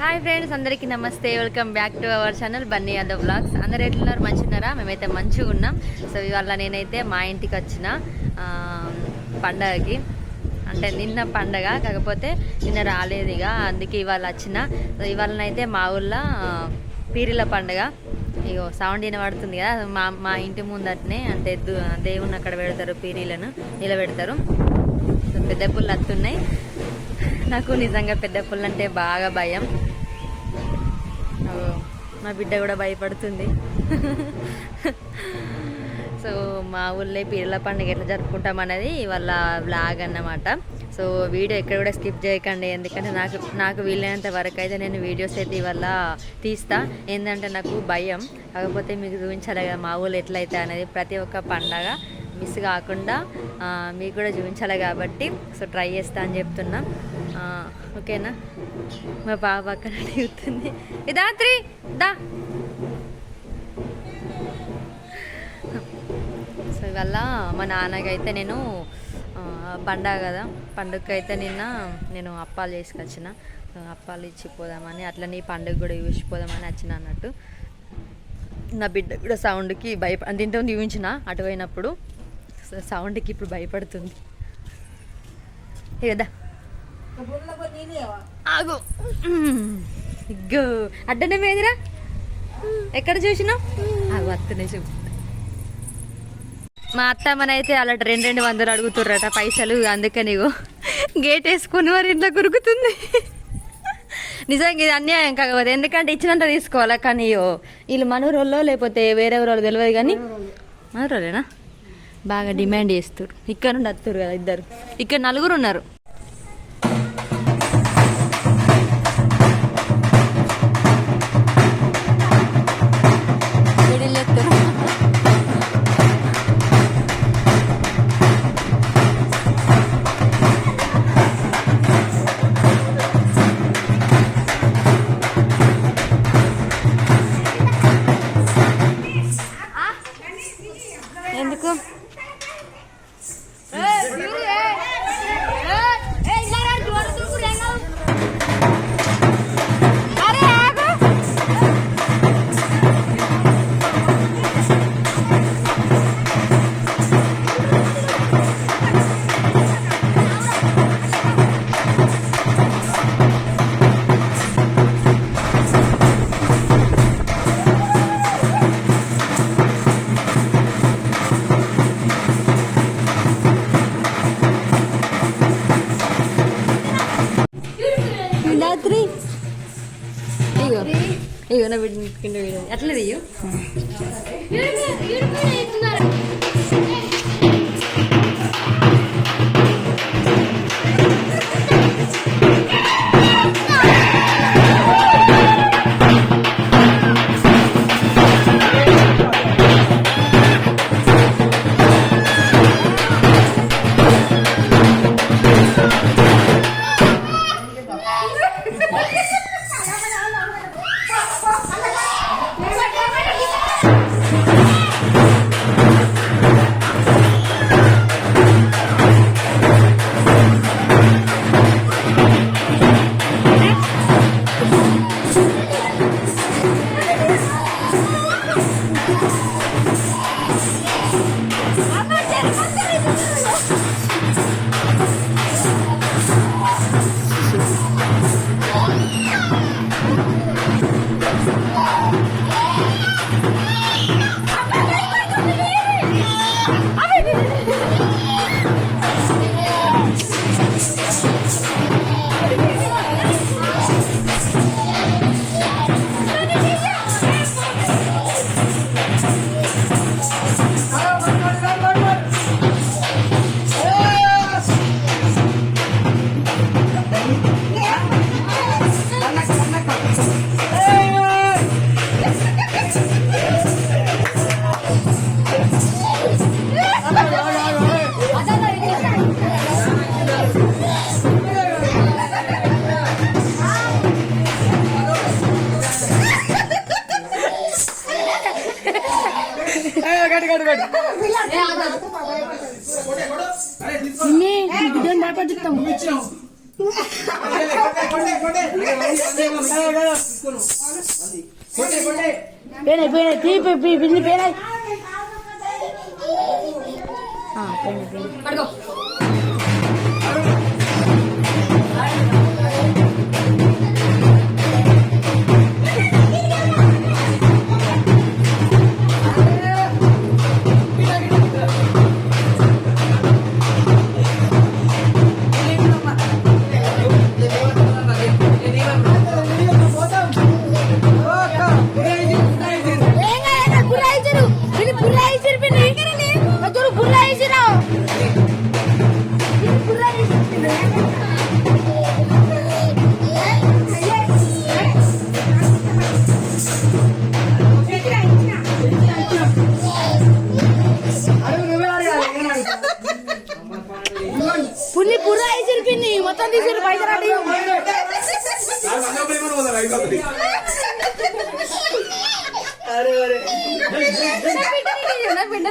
Hi friends అందరికీ నమస్తే. Welcome back to our channel Bunny Yadav blogs అందరు ఎట్లున్నారు మంచిగున్నారా? మేమైతే మంచిగా ఉన్నాం. సో ఇవాళ నేనైతే మా ఇంటికి వచ్చిన పండగకి. అంటే నిన్న పండగ కాకపోతే నిన్న రాలేదు ఇక. అందుకే ఇవాళ వచ్చిన. సో ఇవాళనైతే మా ఊళ్ళో పీరిల పండగ. ఇగో సౌండ్ వినబడుతుంది కదా. మా మా ఇంటి ముందటనే అంటే దేవుని అక్కడ పెడతారు పీరీలను నిలబెడతారు. సో పెద్ద పుల్లు అత్తున్నాయి నాకు నిజంగా పెద్ద పుల్లు అంటే బాగా భయం. మా బిడ్డ కూడా భయపడుతుంది. సో మా ఊళ్ళో పీర్ల పండుగ ఎట్లా జరుపుకుంటాం అనేది వాళ్ళ బ్లాగ్ అన్నమాట. సో వీడియో ఎక్కడ కూడా స్కిప్ చేయకండి. ఎందుకంటే నాకు నాకు వీలైనంత వరకు అయితే నేను వీడియోస్ అయితే ఇవాళ తీస్తా. ఏంటంటే నాకు భయం. కాకపోతే మీకు చూపించాలి కదా మా ఊళ్ళో ఎట్లయితే అనేది ప్రతి ఒక్క పండగ మిస్ కాకుండా మీకు కూడా చూపించాలి కాబట్టి సో ట్రై చేస్తా అని చెప్తున్నా. ఓకేనా? మా బాబు అక్కడ అడుగుతుంది. ఇదాత్రి దా. సో ఇవల్ల మా నాన్నకైతే నేను పండగ కదా. పండుగకి అయితే నిన్న నేను అప్పాలు చేసుకొచ్చిన. అప్పాలు ఇచ్చిపోదామని అట్లా నీ పండుగ కూడా చూసిపోదామని వచ్చిన అన్నట్టు. నా బిడ్డ కూడా సౌండ్కి భయప అంటే ఇంత చూపించిన అటు పోయినప్పుడు. సో సౌండ్కి ఇప్పుడు భయపడుతుంది. కదా ఆగు. ఇగ్గో. అడ్డనే మేదిరా ఎక్కడ చూసినావు? ఆగు అత్తనే చూపు మా అత్తమ్మనైతే అలా రెండు రెండు వందలు అడుగుతుర్రట పైసలు అందుకే ఇగో గేట్ వేసుకుని మరి ఇంట్లో కురుకుతుంది. నిజంగా ఇది అన్యాయం కాకపోతే ఎందుకంటే ఇచ్చినంత తీసుకోవాలా కానీ వీళ్ళు మనూరోళ్ళో లేకపోతే వేరే ఊరోళ్ళు తెలియదు కానీ మనూరోళ్ళేనా? బాగా డిమాండ్ చేస్తారు ఇక్కడ నుండి వస్తారు కదా ఇద్దరు. ఇక్కడ నలుగురు ఉన్నారు. ఎందుకు? ఇగో నా బిడ్డ కింద పేనే పేనే పీ పీ పీ పిన్ని పేనే పడుకో పుర్రా వేసిరు పిన్ని మొత్తం తీసిరు పైసలు అడిగి నా బిడ్డ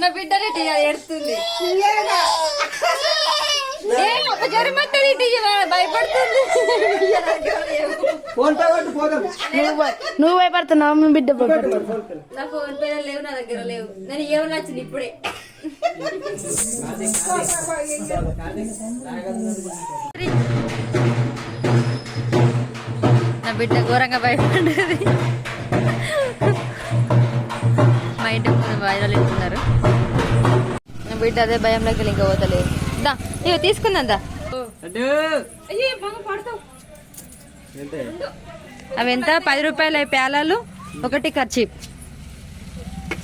నా బిడ్డ ఎడుతుంది నువ్వు భయ- నువ్వు భయపడుతున్నావు? మీ బిడ్డ నా ఫోన్ పే లేవు నా దగ్గర లేవు. నేను ఏమన్నా వచ్చింది ఇప్పుడే. నా బిడ్డ ఘోరంగా భయపడ్డది. మా ఇంటి ముందు వైరల్ ఇస్తున్నారు నా బిడ్డ అదే భయంలోకి ఇంకా పోతలేదు దా ఇవి తీసుకుందా దా. అవి ఎంత? పది రూపాయల పేలాలు ఒకటి ఖర్చీప్.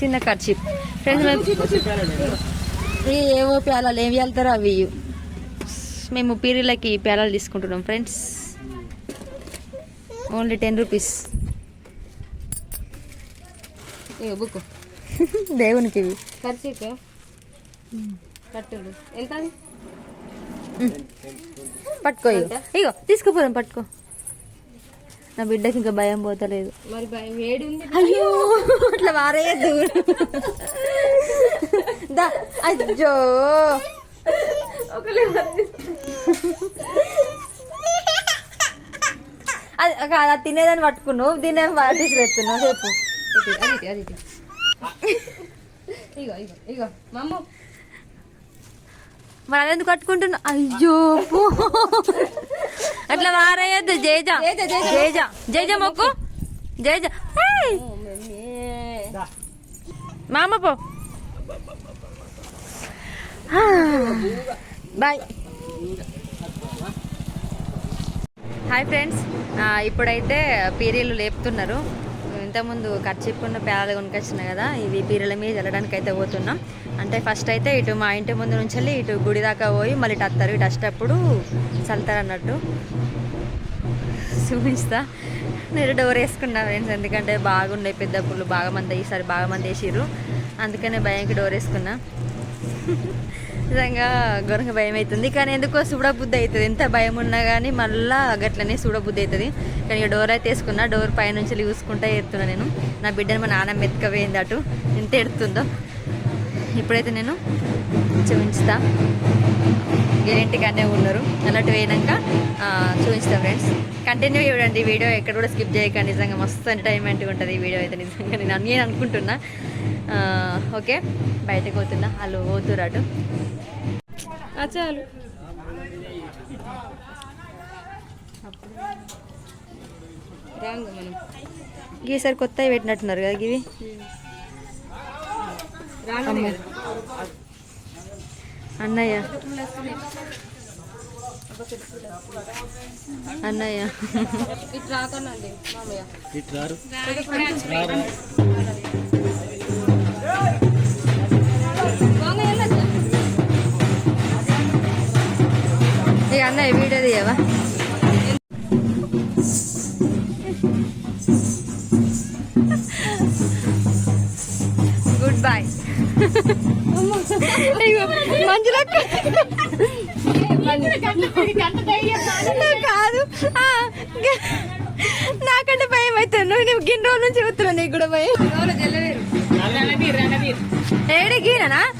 చిన్న ఖర్చీప్. ఫ్రెండ్స్ ఏవో పేలాలు ఏమి వెళ్తారో అవి. మేము పీరీలకి పేలాలు తీసుకుంటున్నాం friends. Only ten rupees. Book. దేవునికి ఇవి. ఖర్చుకే కట్టుడు. ఎంత? పట్టుకో ఇగో ఇగో తీసుకుపోదాం పట్టుకో. నా బిడ్డకి ఇంకా భయం పోతలేదు. మరి భయం వేడి ఉంది అయ్యో అట్లా వారేయద్దు. దా అయ్యో. అది కాదు, అది తినేదని పట్టుకున్నావు దీన్ని ఏం తీసుకెళ్తున్నావు చెప్పు. ఇగో ఇగో ఇగో. మమ్మ. మరి అది ఎందుకు కట్టుకుంటున్నా? అయ్యో. అట్లా వారేయద్దు జేజ. జేజ జేజ. మొక్కు. జేజ. మామ పో. బాయ్. Hi friends. ఇప్పుడైతే పీరీలు లేపుతున్నారు. ఇంతకుముందు ఖర్చిప్పున్న పేదలు కొనుకొచ్చిన కదా ఇవి పీరల మీద వెళ్ళడానికి అయితే పోతున్నాం. అంటే ఫస్ట్ అయితే ఇటు మా ఇంటి ముందు నుంచి వెళ్ళి ఇటు గుడి దాకా పోయి మళ్ళీ ఇటు వస్తారు ఇటు వచ్చేటప్పుడు చల్తారు అన్నట్టు. చూపిస్తా. నేను డోర్ వేసుకున్నా ఫ్రెండ్స్ ఎందుకంటే బాగున్నాయి పెద్ద పుల్లు బాగా మంది ఈసారి బాగా మంది వేసిర్రు. అందుకనే భయంకి డోర్ వేసుకున్నా. నిజంగా గొరక భయం అవుతుంది. కానీ ఎందుకో చూడబుద్ధి అవుతుంది. ఎంత భయం ఉన్నా కానీ మళ్ళా గట్లనే చూడబుద్ధి అవుతుంది. కానీ ఇక డోర్ అయితే వేసుకున్నా డోర్ పైనుంచి చూసుకుంటా ఎత్తున్నా నేను. నా బిడ్డని మా నాన్న మెతకవేయింది అటు. ఎంత ఎడుతుందో. ఇప్పుడైతే నేను చూపించుతా ఇంటికనే ఉన్నారు. అన్నట్టు పోయినాక ఆ, ఫ్రెండ్స్. కంటిన్యూ చూడండి. వీడియో ఎక్కడ కూడా స్కిప్ చేయక నిజంగా మస్తు ఎంటర్టైన్మెంట్గా ఉంటుంది ఈ వీడియో అయితే. నిజంగా నేను నేను అనుకుంటున్నా. ఓకే. బయటకు పోతున్నా. వాళ్ళు పోతురాటు చాలు. రాంగ్ మనం. ఈసారి కొత్తవి పెట్టినట్టున్నారు కదా ఇవి అన్నయ్య. అన్నయ్య. ఇటు రాకనండి వీడియో తీయవా? గుడ్ బాయ్ మంజులో కాదు. ఆ, గ- నాకంటే భయం అవుతుంది. నువ్వు నువ్వు గిన్నె రోజుల నుంచి చెబుతున్నా నీకు కూడా భయం. ఎవరు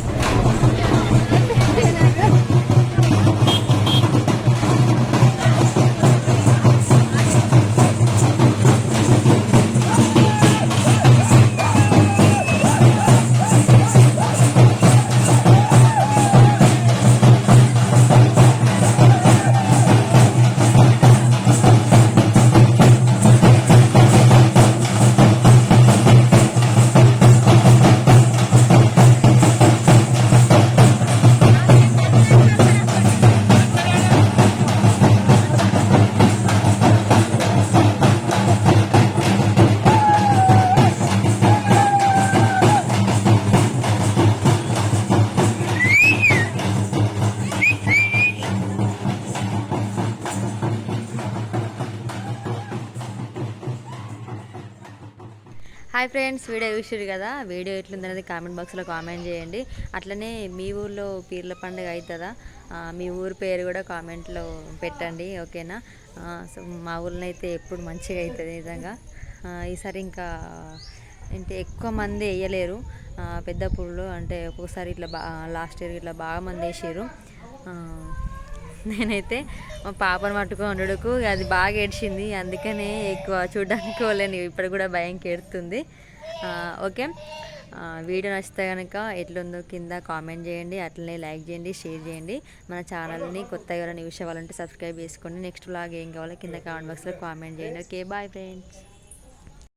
హాయ్ ఫ్రెండ్స్ వీడియో చూసారు కదా? వీడియో ఎట్లుందనేది కామెంట్ బాక్స్లో కామెంట్ చేయండి. అట్లనే మీ ఊర్లో పీర్ల పండుగ అవుతుందా మీ ఊరి పేరు కూడా కామెంట్లో పెట్టండి ఓకేనా? సో మా ఊళ్ళో అయితే ఎప్పుడు మంచిగా అవుతుంది నిజంగా. ఈసారి ఇంకా అంటే ఎక్కువ మంది వేయలేరు. పెద్ద పుళ్ళు అంటే ఒక్కొక్కసారి ఇట్లా బా లాస్ట్ ఇయర్ ఇట్లా బాగా మంది వేసారు నేనైతే మా పాపను పట్టుకొని ఉండడుకు అది బాగా ఏడ్చింది. అందుకనే ఎక్కువ చూడడానికి వాళ్ళని ఇప్పుడు కూడా భయం కేడుతుంది. ఓకే. వీడియో నచ్చితే కనుక ఎట్లుందో కింద కామెంట్ చేయండి అట్లనే లైక్ చేయండి షేర్ చేయండి. మన ఛానల్ని కొత్తగా ఎవరైనా చూసే వాళ్ళంటే సబ్స్క్రైబ్ చేసుకోండి. నెక్స్ట్ బ్లాగ్ ఏం కావాలో కింద కామెంట్ బాక్స్లో కామెంట్ చేయండి. Okay bye friends.